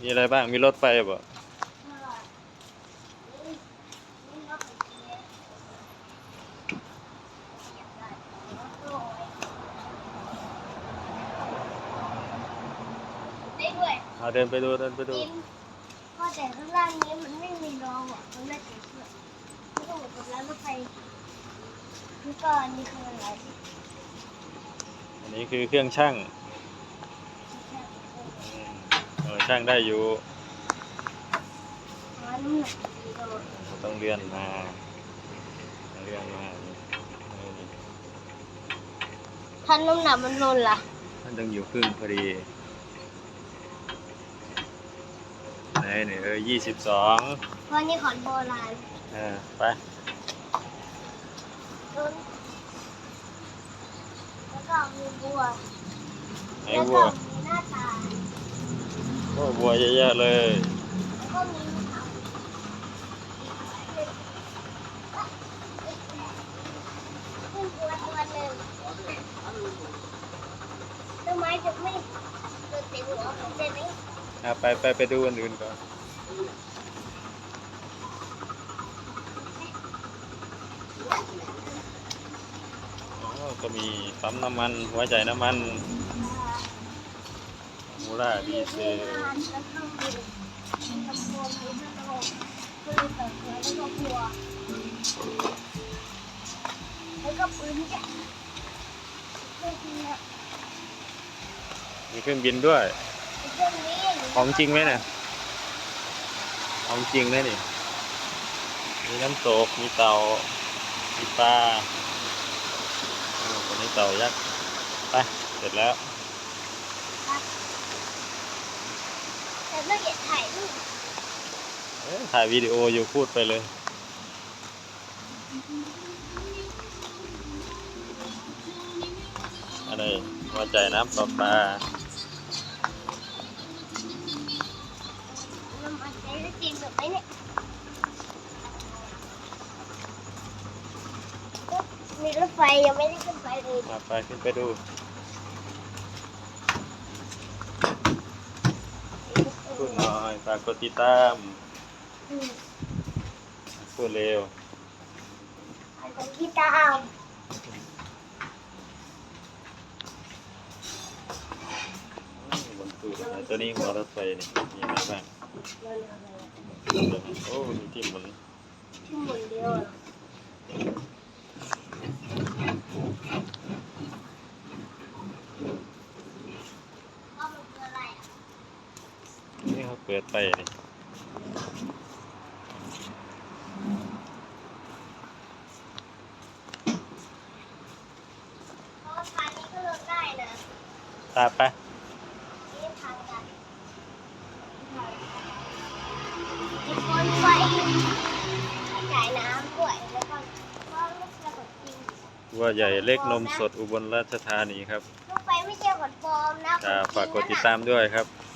มีอะไรบ้าง มีรถไฟบ่ได้ด้วยเอาเดินไปดูเดินไปดูกินก็แต่ข้างล่างนี้มันไม่มีรองอะมันไม่ติดเสื้อไม่ต้องเหมือนกับร้านรถไฟคือก็อันนี้คืออะไรที่อันนี้คือเครื่องช่างอืมเออ ช่างได้อยู่ร้านน้ำหนักกิโลต้องเลื่อนมาต้องเลื่อนมานี่เออนี่ถ้าน้ำหนักมันลนล่ะมันต้องอยู่ครึ่งพอดีไหนนี่เออยี่สิบสองเพราะนี่ของโบราณเออไปต้นแล้วก็มีบัวไหนแล้ววัก็วมีหน้าตา โอ้วัวเยอะๆเลยแล้วก็มีเขาขึ้นบัวตัวหนึ่งต้นไม้จะไม่โดนตีหัวผมใช่ไหมอะไปไปไปดูอันอื่นก่อนอ๋อก็มีปั๊มน้ำมัน หัวใจน้ำมัน มูล่าดีเซลแล้วก็มีเลยเปิดเผยแล้วก็กลัวแล้วก็ปืนใหญ่เครื่องนี้มีเครื่องบินด้วย ของจริงไหมเนี่ย ของจริงเลยนี่ มีน้ำตก มีเต่า มีปลาตัวนี้เต่ายักษ์ ไป เสร็จแล้ว แต่ไม่เห็นถ่ายรูปเอ้ยถ่ายวิดีโออยู่พูดไปเลย อะไรหัวใจน้ำปลาปลาน้ำมันใช้ได้จริงแบบไหมเนี่ยมีรถไฟยังไม่ได้ขึ้นไปเลย มาไปขึ้นไปดู พูดหน่อยฝากกดติดตามพูดเร็วไอ้คนที่ตามบนตู้อะตัวนี้หัวรถไฟนี่มีอะไรบ้างโอ้มีที่หมุนที่หมุนเดียวเหรอเอามันคืออะไรอะ นี่เขาเปิดไปนี่เพราะว่าทางนี้ก็ลงได้นะตามไปนี่ทางกันมีคนไฟจ่ายน้ำด้วยแล้วก็ก็ลูกกระดกจริงวัวใหญ่เล็กนมสดอุบลราชธานีครับ ลูกไฟไม่ใช่ขนปลอมนะอ่าขนจริงฝากกดติดนะตามด้วยครับข